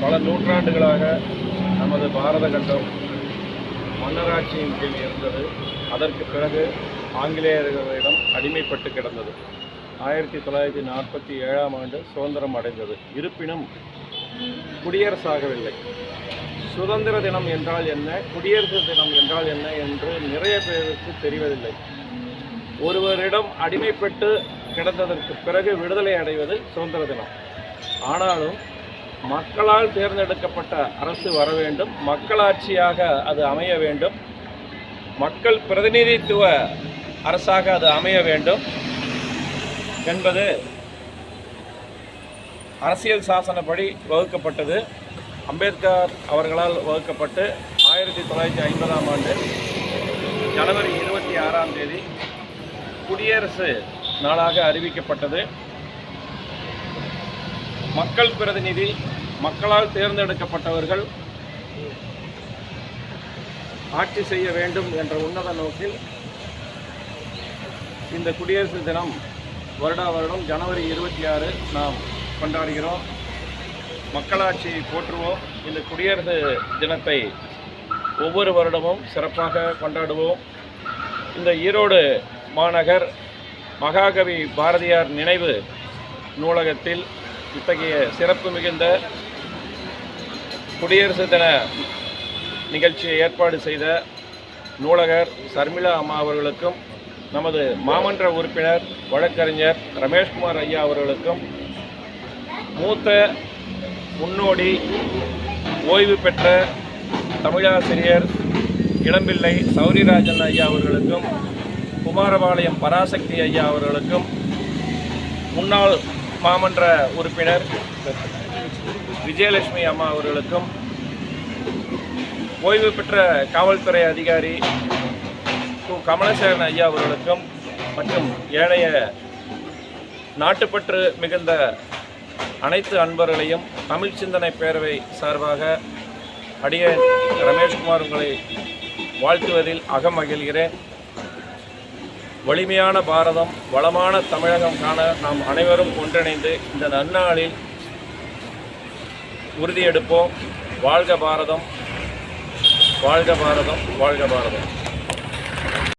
பல நூற்றாண்டுகளாக நமது பாரத கண்டம் மன்னராட்சியின் கீழ் இருந்தது. அதற்கு பிறகு ஆங்கிலேயர்களிடம் அடிமைப்பட்டு கிடந்தது. ஆயிரத்தி தொள்ளாயிரத்தி நாற்பத்தி ஏழாம் ஆண்டு சுதந்திரம் அடைந்தது. இருப்பினும் குடியரசாகவில்லை. சுதந்திர தினம் என்றால் என்ன? குடியரசு தினம் என்றால் என்ன என்று நிறைய பேருக்கு தெரிவதில்லை. ஒருவரிடம் அடிமைப்பட்டு கிடந்ததற்கு பிறகு விடுதலை அடைவது சுதந்திர தினம். ஆனாலும் மக்களால் தேர்ந்தெடுக்கப்பட்ட அரசு வர வேண்டும். மக்களாட்சியாக அது அமைய வேண்டும். மக்கள் பிரதிநிதித்துவ அரசாக அது அமைய வேண்டும் என்பது அரசியல் சாசனப்படி வகுக்கப்பட்டது. அம்பேத்கர் அவர்களால் வகுக்கப்பட்டு ஆயிரத்தி தொள்ளாயிரத்தி ஐம்பதாம் ஆண்டு ஜனவரி இருபத்தி ஆறாம் தேதி குடியரசு நாளாக அறிவிக்கப்பட்டது. மக்கள் பிரதிநிதி மக்களால் தேர்ந்தெடுக்கப்பட்டவர்கள் ஆட்சி செய்ய வேண்டும் என்ற உன்னத நோக்கில் இந்த குடியரசு தினம் வருடா வருடம் ஜனவரி இருபத்தி ஆறு நாம் கொண்டாடுகிறோம். மக்களாட்சியை போற்றுவோம். இந்த குடியரசு தினத்தை ஒவ்வொரு வருடமும் சிறப்பாக கொண்டாடுவோம். இந்த ஈரோடு மாநகர் மகாகவி பாரதியார் நினைவு நூலகத்தில் இத்தகைய சிறப்பு மிகுந்த குடியரசு தின நிகழ்ச்சியை ஏற்பாடு செய்த நூலகர் சர்மிளா அம்மா அவர்களுக்கும் நமது மாமன்ற உறுப்பினர் வழக்கறிஞர் ரமேஷ்குமார் ஐயா அவர்களுக்கும் மூத்த முன்னோடி ஓய்வு பெற்ற தமிழாசிரியர் இளம்பிள்ளை சௌரிராஜன் ஐயா அவர்களுக்கும் குமாரபாளையம் பராசக்தி ஐயா அவர்களுக்கும் முன்னாள் மாமன்ற உறுப்பினர் விஜயலட்சுமி அம்மா அவர்களுக்கும் ஓய்வு பெற்ற காவல்துறை அதிகாரி கு. கமலசேகரன் ஐயா அவர்களுக்கும் மற்றும் ஏனைய நாட்டுப்பற்று மிகுந்த அனைத்து அன்பர்களையும் தமிழ் சிந்தனை பேரவை சார்பாக அடிய ரமேஷ்குமார் உங்களை வாழ்த்துவதில் அகமகிழ்கிறேன் வலிமையான பாரதம் வளமான தமிழகம் காண நாம் அனைவரும் ஒன்றிணைந்து இந்த நன்னாளில் உறுதியெடுப்போம். வாழ்க பாரதம் வாழ்க பாரதம் வாழ்க பாரதம்.